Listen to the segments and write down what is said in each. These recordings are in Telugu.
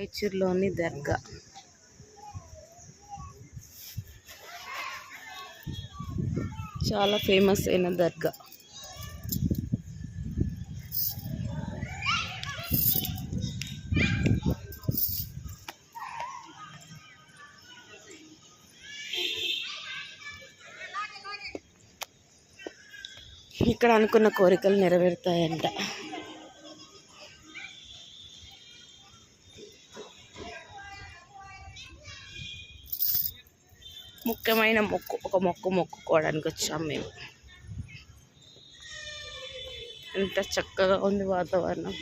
రాయచూరులోని దర్గా. చాలా ఫేమస్ అయిన దర్గా. ఇక్కడ అనుకున్న కోరికలు నెరవేరుతాయంట. ముఖ్యమైన మొక్కు ఒక మొక్కు మొక్కుకోవడానికి వచ్చాం మేము. ఎంత చక్కగా ఉంది వాతావరణం.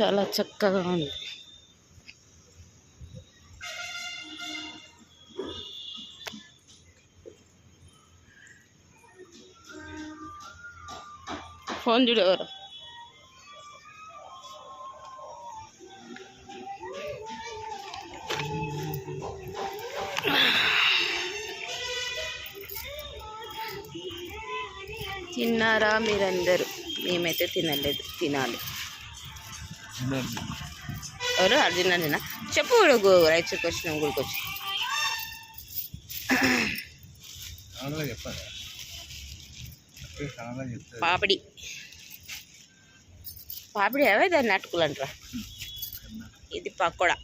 చాలా చక్కగా ఉంది. ఫోన్ చూడు తిన్నారా మీరందరూ? మేమైతే తినలేదు తినాలి. ఎవరు? అర్జున్ అర్జున చెప్పు గు- రైతుకి వచ్చిన గుడికి వచ్చి. పాపిడి. పాపిడి అవే దాన్ని అటుకులు అంటారా ఇది పకోడా.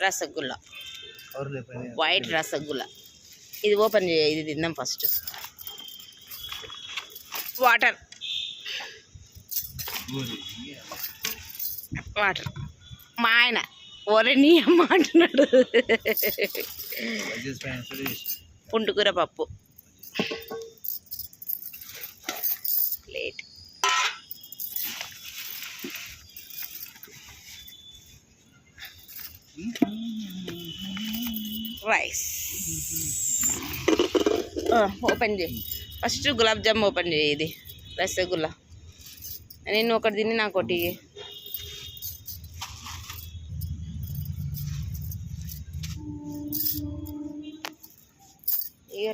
రసగుల్లా. వైట్ రసగుల్లా. ఇది ఓపెన్ చేయ ఇది తిందాం ఫస్ట్. వాటర్. వాటర్. మా ఆయన ఒరే నీ అమ్మ అంటున్నాడు. పుంటుకూర పప్పు. ప్లేట్. రైస్ ఓపెన్ చేయి ఫస్ట్ గులాబ్ జామ్ ఓపెన్ చేయి ఇది రసగుల్లా నేను ఒకటి తిని నాకు ఒకటి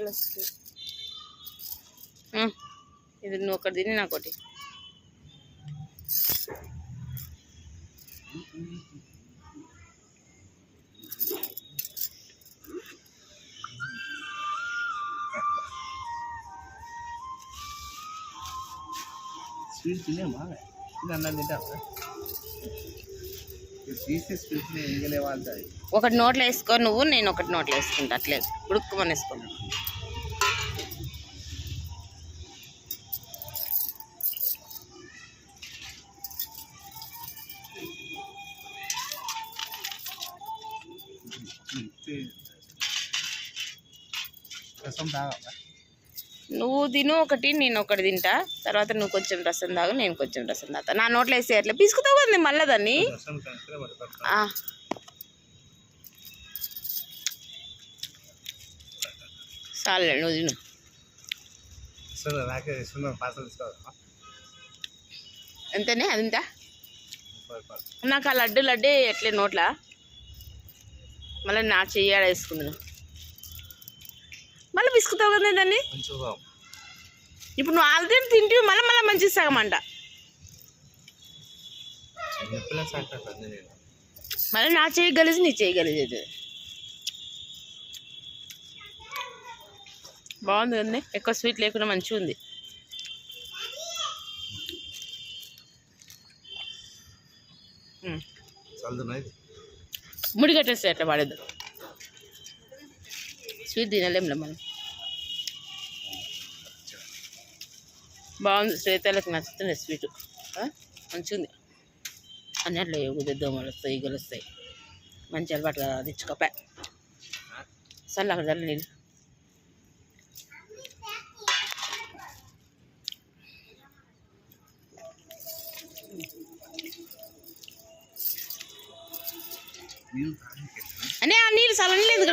వస్తుంది. ఇది నువ్వు ఒకటి తిని నాకు ఒకటి స్వీట్ తినేమా ఇది అన్నం తింటావా? తీసి స్వీట్ ఎంగలే వాళ్ళది ఒకటి నోట్లో వేసుకో నువ్వు నేను ఒకటి నోట్లో వేసుకుంటా అట్లే. ఉడుక్కుమని వేసుకో రసం తాగా నువ్వు తిను ఒకటి నేను ఒకటి తింటా. తర్వాత నువ్వు కొంచెం రసం తాగు నేను కొంచెం రసం తాగుతా. నా నోట్లో వేసే అట్లా పిసుకుతావు కదా మళ్ళీ దాన్ని. చాలే నువ్వు తిను. ఎంతనే? అది నాకు ఆ లడ్డు లడ్డే ఎట్లే నోట్లా? మళ్ళీ నా చెయ్యాడ వేసుకుందును మళ్ళీ పిసుకుతావు కదా దాన్ని? ఇప్పుడు నువ్వు ఆల్రెడీ తింటివి మళ్ళీ మళ్ళీ మంచి సగమంట మళ్ళీ నా చేయి గలిసి నీ చేయి గలిసి అవుతుంది బాగుంది కదండి ఎక్కువ స్వీట్ లేకుండా మంచిగా ఉంది. ముడి కట్టేస్తే అట్లా పడద్దు స్వీట్ తినలేంలే మనం. బాగుంది. శ్వేతలకు నచ్చుతుంది స్వీట్. మంచిగా అన్నట్లో ఎగుదే దోమలు వస్తాయి ఈగలు వస్తాయి. మంచి అలవాటు కదా అది ఇచ్చుకోపా సరే అక్కడ జల్లి నీళ్ళు. అనే ఆ నీళ్ళు చల్లలేదు